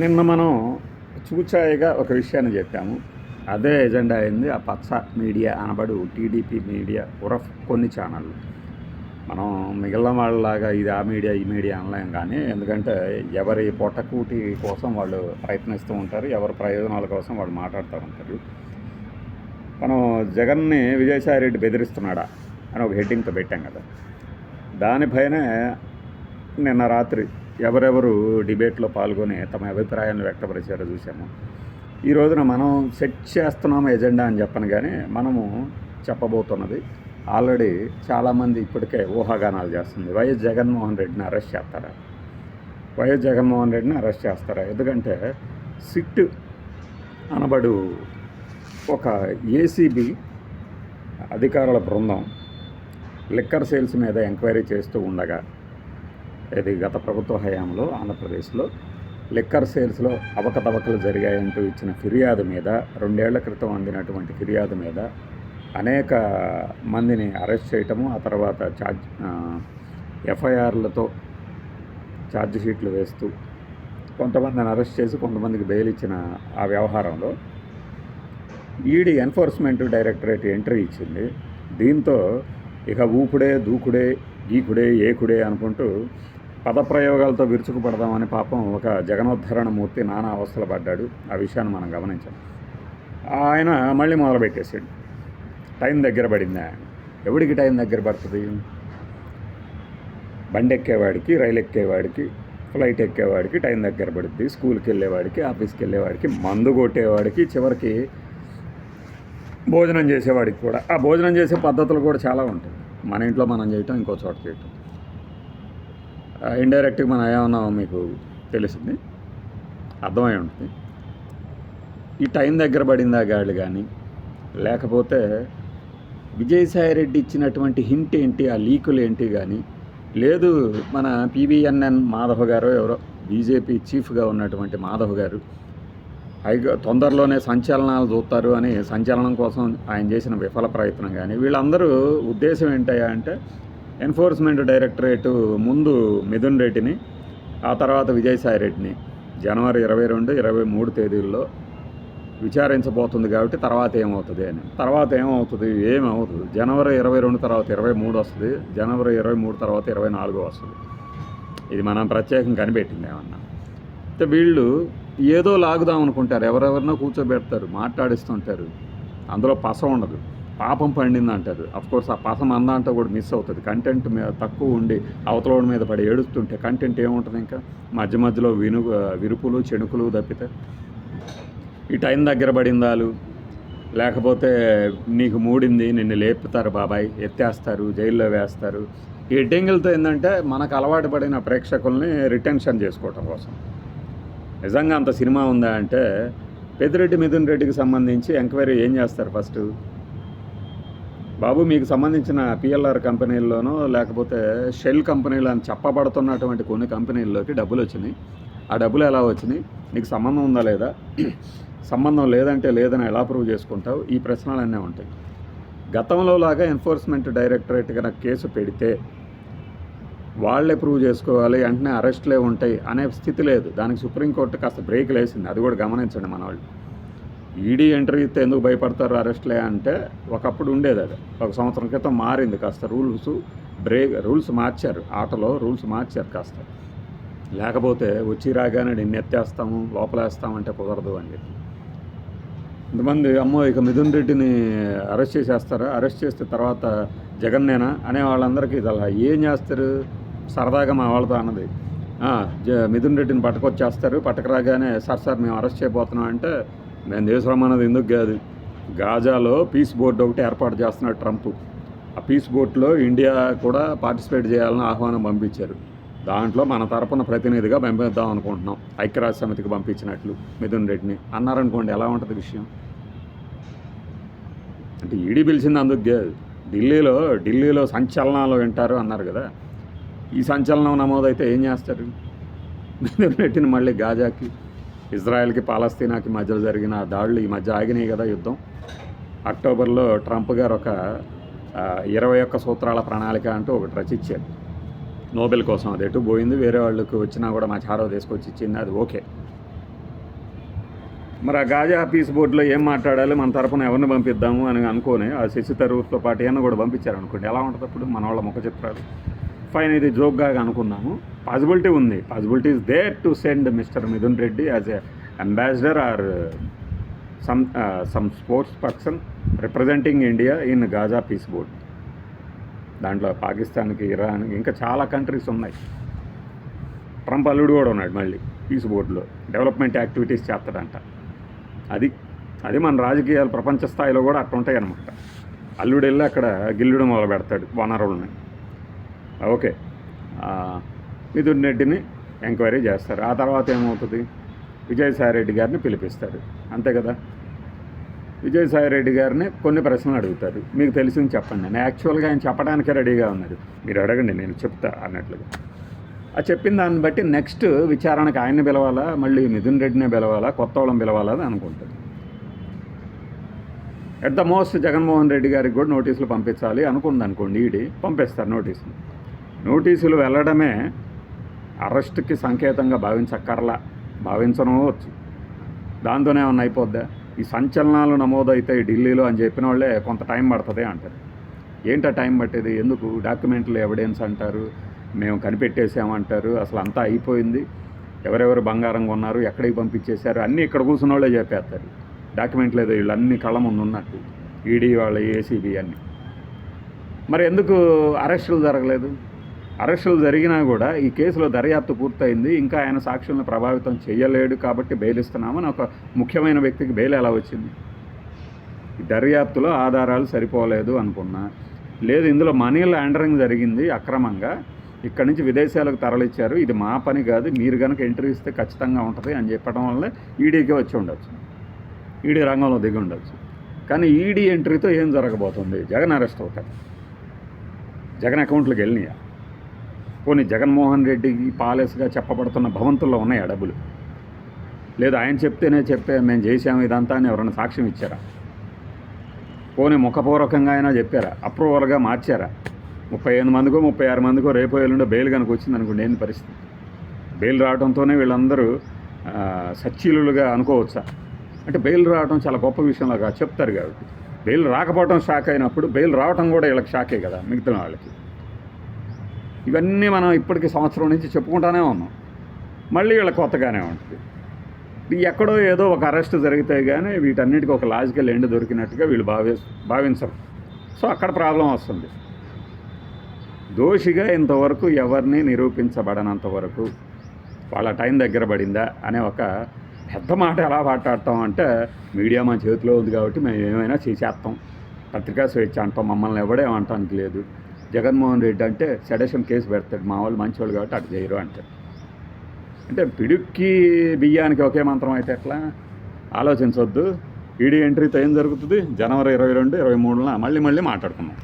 నిన్న మనం చూచాయిగా ఒక విషయాన్ని చెప్పాము. అదే ఎజెండా అయింది. ఆ పచ్చ మీడియా అనబడు టీడీపీ మీడియా ఉరఫ్ కొన్ని ఛానళ్ళు. మనం మిగిలిన వాళ్ళలాగా ఇది ఆ మీడియా ఈ మీడియా అనలేం కానీ ఎందుకంటే ఎవరి పొట్టకూటి కోసం వాళ్ళు ప్రయత్నిస్తూ ఉంటారు. ఎవరి ప్రయోజనాల కోసం వాళ్ళు మాట్లాడుతూ ఉంటారు. మనం జగన్ని విజయసాయి రెడ్డి బెదిరిస్తున్నాడా అని ఒక హెడ్డింగ్తో పెట్టాం కదా. దానిపైనే నిన్న రాత్రి ఎవరెవరు డిబేట్లో పాల్గొని తమ అభిప్రాయాన్ని వ్యక్తపరిచారో చూసాము ఈ రోజున మనం సెట్ చేస్తున్నాము ఎజెండా అని చెప్పను కానీ మనము చెప్పబోతున్నది ఆల్రెడీ చాలామంది ఇప్పటికే ఊహాగానాలు చేస్తుంది. వైఎస్ జగన్మోహన్ రెడ్డిని అరెస్ట్ చేస్తారా? వైఎస్ జగన్మోహన్ రెడ్డిని అరెస్ట్ చేస్తారా? ఎందుకంటే సిట్ అనబడు ఒక ఏసీబీ అధికారుల బృందం లిక్కర్ సేల్స్ మీద ఎంక్వైరీ చేస్తూ ఉండగా ఇది గత ప్రభుత్వ హయాంలో ఆంధ్రప్రదేశ్లో లిక్కర్ సేల్స్లో అవకతవకలు జరిగాయంటూ ఇచ్చిన ఫిర్యాదు మీద రెండేళ్ళ క్రితం అందినటువంటి ఫిర్యాదు మీద అనేక మందిని అరెస్ట్ చేయటము ఆ తర్వాత ఛార్జ్ ఎఫ్ఐఆర్లతో ఛార్జ్ షీట్లు వేస్తూ కొంతమందిని అరెస్ట్ చేసి కొంతమందికి బెయిల్ ఇచ్చిన ఆ వ్యవహారంలో ఈడీ ఎన్ఫోర్స్మెంట్ డైరెక్టరేట్ ఎంట్రీ ఇచ్చింది. దీంతో ఇక ఊపుడే దూకుడే గీకుడే ఏకుడే అనుకుంటూ పదప్రయోగాలతో విరుచుకుపడదామని పాపం ఒక జగనోద్ధరణ మూర్తి నానా అవస్థలు పడ్డాడు. ఆ విషయాన్ని మనం గమనించాం. ఆయన మళ్ళీ మొదలుపెట్టేసాడు టైం దగ్గర పడిందా? ఎవడికి టైం దగ్గర పడుతుంది? బండి ఎక్కేవాడికి రైలు ఎక్కేవాడికి ఫ్లైట్ ఎక్కేవాడికి టైం దగ్గర పడుద్ది. స్కూల్కి వెళ్ళేవాడికి ఆఫీస్కి వెళ్ళేవాడికి మందు కొట్టేవాడికి చివరికి భోజనం చేసేవాడికి కూడా. ఆ భోజనం చేసే పద్ధతులు కూడా చాలా ఉంటాయి. మన ఇంట్లో మనం చేయటం ఇంకో చోట చేయటం. ఇండైరెక్ట్గా మనం ఏమన్నా మీకు తెలిసింది అర్థమై ఉంటుంది. ఈ టైం దగ్గర పడిందా గాళ్ళు కానీ లేకపోతే విజయసాయిరెడ్డి ఇచ్చినటువంటి హింట్ ఏంటి ఆ లీకులు ఏంటి కానీ లేదు మన పీవీఎన్ఎన్ మాధవ్ గారు ఎవరో బీజేపీ చీఫ్గా ఉన్నటువంటి మాధవ్ గారు హైగా తొందరలోనే సంచలనాలు చూస్తారు అని సంచలనం కోసం ఆయన చేసిన విఫల ప్రయత్నం కానీ వీళ్ళందరూ ఉద్దేశం ఏంటయ్యా అంటే ఎన్ఫోర్స్మెంట్ డైరెక్టరేటు ముందు మిథున్ రెడ్డిని ఆ తర్వాత విజయసాయి రెడ్డిని జనవరి ఇరవై రెండు ఇరవై మూడు తేదీల్లో విచారించబోతుంది కాబట్టి తర్వాత ఏమవుతుంది అని. తర్వాత ఏమవుతుంది? ఏమవుతుంది? జనవరి ఇరవై రెండు తర్వాత ఇరవై మూడు వస్తుంది జనవరి ఇరవై మూడు తర్వాత ఇరవై నాలుగు వస్తుంది. ఇది మనం ప్రత్యేకంగా కనిపెట్టింది ఏమన్నా? అయితే వీళ్ళు ఏదో లాగుదాం అనుకుంటారు ఎవరెవరినో కూర్చోబెడతారు మాట్లాడిస్తుంటారు అందులో పస ఉండదు. పాపం పండింది అంటారు కోర్స్ ఆ పస అంతా కూడా మిస్ అవుతుంది. కంటెంట్ మీద తక్కువ ఉండి అవతలోడి మీద పడి ఏడుస్తుంటే కంటెంట్ ఏముంటుంది ఇంకా? మధ్య మధ్యలో విను విరుపులు చెణుకులు తప్పితే. ఈ టైం దగ్గర పడిందాలు. లేకపోతే నీకు మూడింది నిన్ను లేపుతారు బాబాయ్ ఎత్తేస్తారు జైల్లో వేస్తారు. ఈ ఎడ్డింగులతో ఏంటంటే మనకు అలవాటు పడిన ప్రేక్షకుల్ని రిటెన్షన్ చేసుకోవటం కోసం. నిజంగా అంత సినిమా ఉందా అంటే పెద్దిరెడ్డి మిథున్ రెడ్డికి సంబంధించి ఎంక్వైరీ ఏం చేస్తారు ఫస్ట్? బాబు మీకు సంబంధించిన పిఎల్ఆర్ కంపెనీల్లోనో లేకపోతే షెల్ కంపెనీలు అని చెప్పబడుతున్నటువంటి కొన్ని కంపెనీల్లోకి డబ్బులు వచ్చినాయి. ఆ డబ్బులు ఎలా వచ్చినాయి? నీకు సంబంధం ఉందా లేదా? సంబంధం లేదంటే లేదని ఎలా ప్రూవ్ చేసుకుంటావు? ఈ ప్రశ్నలన్నీ ఉంటాయి. గతంలో లాగా ఎన్ఫోర్స్మెంట్ డైరెక్టరేట్ కనుక కేసు పెడితే వాళ్ళే ప్రూవ్ చేసుకోవాలి వెంటనే అరెస్ట్లే ఉంటాయి అనే స్థితి లేదు. దానికి సుప్రీంకోర్టు కాస్త బ్రేక్ లేసింది. అది కూడా గమనించండి మన వాళ్ళు ఈడీ ఎంట్రీ ఇస్తే ఎందుకు భయపడతారు అరెస్ట్లే అంటే ఒకప్పుడు ఉండేది అది. ఒక సంవత్సరం క్రితం మారింది కాస్త రూల్స్ బ్రేక్ రూల్స్ మార్చారు. ఆటలో రూల్స్ మార్చారు కాస్త. లేకపోతే వచ్చి రాగానే నిన్ను ఎత్తేస్తాము లోపలేస్తామంటే కుదరదు అని చెప్పి. ఇంతమంది అమ్మో ఇక మిథున్ రెడ్డిని అరెస్ట్ చేసేస్తారా? అరెస్ట్ చేస్తే తర్వాత జగన్నేనా? అనే వాళ్ళందరికీ ఇది అలా. ఏం చేస్తారు? సరదాగా మా వాళ్ళతో అన్నది. మిథున్ రెడ్డిని పట్టుకొచ్చేస్తారు. పట్టుకురాగానే సార్ సార్ మేము అరెస్ట్ చేయబోతున్నాం అంటే మేము దేశరమ్మన్నది ఎందుకు కాదు? గాజాలో పీస్ బోర్డు ఒకటి ఏర్పాటు చేస్తున్నాడు ట్రంప్. ఆ పీస్ బోర్డులో ఇండియా కూడా పార్టిసిపేట్ చేయాలని ఆహ్వానం పంపించారు. దాంట్లో మన తరపున ప్రతినిధిగా పంపిద్దాం అనుకుంటున్నాం. ఐక్యరాజ్య సమితికి పంపించినట్లు మిథున్ రెడ్డిని. అన్నారనుకోండి ఎలా ఉంటుంది విషయం? అంటే ఈడీ పిలిచింది అందుకు కాదు. ఢిల్లీలో ఢిల్లీలో సంచలనాలు వింటారు అన్నారు కదా. ఈ సంచలనం నమోదైతే ఏం చేస్తారు? మిథున్ రెడ్డిని మళ్ళీ గాజాకి ఇజ్రాయెల్కి పాలస్తీనాకి మధ్యలో జరిగిన దాడులు ఈ మధ్య ఆగినాయి కదా యుద్ధం. అక్టోబర్లో ట్రంప్ గారు ఒక ఇరవై ఒక్క సూత్రాల ప్రణాళిక అంటూ ఒకటి రచించారు నోబెల్ కోసం అది ఎటు పోయింది వేరే వాళ్ళకి వచ్చినా కూడా మా చారో తీసుకొచ్చి ఇచ్చింది అది ఓకే. మరి ఆ గాజా పీస్ బోర్డులో ఏం మాట్లాడాలి మన తరపున ఎవరిని పంపిద్దాము అని అనుకోని ఆ శశి తరూర్తో పాటు ఏమన్నా కూడా పంపించారు అనుకోండి ఎలా ఉంటుంది అప్పుడు? మన వాళ్ళ ముఖ చిత్రాలు. ఫైన్ ఇది జోక్గా అనుకున్నాము. పాసిబిలిటీ ఉంది. Possibility is there to send mister Mithun Reddy as a ambassador or some some sports person representing India in Gaza peace board దాంట్లో పాకిస్తాన్కి ఇరాన్ ఇంకా చాలా కంట్రీస్ ఉన్నాయి. ట్రంప్ అల్లుడు కూడా ఉన్నాడు మళ్ళీ పీస్ బోర్డులో డెవలప్మెంట్ యాక్టివిటీస్ చేస్తాడంట. అది అది మన రాజకీయాలు ప్రపంచ స్థాయిలో కూడా అట్టుంటాయి ఉంటాయి అనమాట అల్లుడు వెళ్ళి అక్కడ గిల్లుడు మొదలు పెడతాడు వనరులని. ఓకే. మిథున్ రెడ్డిని ఎంక్వైరీ చేస్తారు. ఆ తర్వాత ఏమవుతుంది? విజయసాయి రెడ్డి గారిని పిలిపిస్తారు. అంతే కదా? విజయసాయి రెడ్డి గారిని కొన్ని ప్రశ్నలు అడుగుతారు. మీకు తెలిసింది చెప్పండి. నేను యాక్చువల్గా ఆయన చెప్పడానికే రెడీగా ఉన్నారు మీరు అడగండి నేను చెప్తా అన్నట్లుగా. ఆ చెప్పిన దాన్ని బట్టి నెక్స్ట్ విచారణకు ఆయన్ని పిలవాలా మళ్ళీ మిథున్ రెడ్డినే పిలవాలా కొత్త వాళ్ళని పిలవాలా అని అనుకుంటుంది at the most Jaganmohan Reddy garu కూడా నోటీసులు పంపించాలి అనుకుంది అనుకోండి ఈడి పంపిస్తారు నోటీసులు. నోటీసులు వెళ్ళడమే అరెస్ట్కి సంకేతంగా భావించక్కర్లా భావించనవచ్చు దాంతోనే ఏమన్నా అయిపోద్దా? ఈ సంచలనాలు నమోదవుతాయి ఢిల్లీలో అని చెప్పిన వాళ్ళే కొంత టైం పడుతుంది అంటారు. ఏంటా టైం పట్టేది? ఎందుకు? డాక్యుమెంట్లు ఎవిడెన్స్ అంటారు మేము కనిపెట్టేసామంటారు అసలు అంతా అయిపోయింది. ఎవరెవరు బంగారం కొన్నారు ఎక్కడికి పంపించేశారు? అన్నీ ఇక్కడ కూర్చున్న వాళ్ళే చెప్పేస్తారు. డాక్యుమెంట్లు ఏదో వీళ్ళు అన్ని కళ్ళ ముందు ఉన్నట్టు ఈడీ వాళ్ళ ఏసీబీ అన్నీ. మరి ఎందుకు అరెస్టులు జరగలేదు? అరెస్టులు జరిగినా కూడా ఈ కేసులో దర్యాప్తు పూర్తయింది. ఇంకా ఆయన సాక్షులను ప్రభావితం చేయలేడు కాబట్టి బెయిల్ ఇస్తున్నామని ఒక ముఖ్యమైన వ్యక్తికి బెయిల్ ఎలా వచ్చింది? దర్యాప్తులో ఆధారాలు సరిపోలేదు అనుకున్నా. లేదు ఇందులో మనీ లాండరింగ్ జరిగింది అక్రమంగా. ఇక్కడి నుంచి విదేశాలకు తరలిచ్చారు. ఇది మా పని కాదు మీరు కనుక ఎంట్రీ ఇస్తే ఖచ్చితంగా ఉంటుంది అని చెప్పడం వల్ల ఈడీకి వచ్చి ఉండొచ్చు. ఈడీ రంగంలో దిగి ఉండొచ్చు. కానీ ఈడీ ఎంట్రీతో ఏం జరగబోతుంది? జగన్ అరెస్ట్ అవుతాడు. జగన్ అకౌంట్లోకి వెళ్ళినాయా? పోనీ జగన్మోహన్ రెడ్డికి పాలెస్గా చెప్పబడుతున్న భవంతుల్లో ఉన్నాయా డబ్బులు? లేదు ఆయన చెప్తేనే చెప్పే మేము చేసాము ఇదంతా అని ఎవరైనా సాక్ష్యం ఇచ్చారా? పోనీ ముఖపూర్వకంగా అయినా చెప్పారా? అప్రూవల్గా మార్చారా? ముప్పై ఎనిమిది మందికో ముప్పై ఆరు మందికో రేపు ఎల్లుండో బెయిల్ కనుక వచ్చింది అనుకోండి ఏంది పరిస్థితి? బెయిల్ రావడంతోనే వీళ్ళందరూ సచ్చీలుగా అనుకోవచ్చా? అంటే బెయిల్ రావడం చాలా గొప్ప విషయంలాగా చెప్తారు కాబట్టి. బెయిల్ రాకపోవడం షాక్ అయినప్పుడు బెయిల్ రావడం కూడా వీళ్ళకి షాకే కదా మిగతా వాళ్ళకి. ఇవన్నీ మనం ఇప్పటికి సంవత్సరం నుంచి చెప్పుకుంటానే ఉన్నాం. మళ్ళీ వీళ్ళ కొత్తగానే ఉంటుంది. ఎక్కడో ఏదో ఒక అరెస్ట్ జరిగితే కానీ వీటన్నిటికీ ఒక లాజికల్ ఎండ్ దొరికినట్టుగా వీళ్ళు భావి భావించరు. సో అక్కడ ప్రాబ్లం వస్తుంది. దోషిగా ఇంతవరకు ఎవరిని నిరూపించబడనంత వరకు వాళ్ళ టైం దగ్గర పడిందా అనే ఒక పెద్ద మాట ఎలా మాట్లాడతాం అంటే మీడియా మా చేతిలో ఉంది కాబట్టి మేము ఏమైనా చేసేస్తాం. పత్రికా స్వేచ్ఛ అంటాం. మమ్మల్ని ఎవడేమంటానికి లేదు. జగన్మోహన్ రెడ్డి అంటే సెడేషన్ కేసు పెడతాడు మా వాళ్ళు మంచివాళ్ళు కాబట్టి అటు చేయరు అంటాడు అంటే పిడుక్కి బియ్యానికి ఒకే మంత్రం అయితే ఎట్లా? ఆలోచించవద్దు ఈడీ ఎంట్రీతో ఏం జరుగుతుంది? జనవరి ఇరవై రెండు ఇరవై మూడున మళ్ళీ మళ్ళీ మాట్లాడుకున్నాం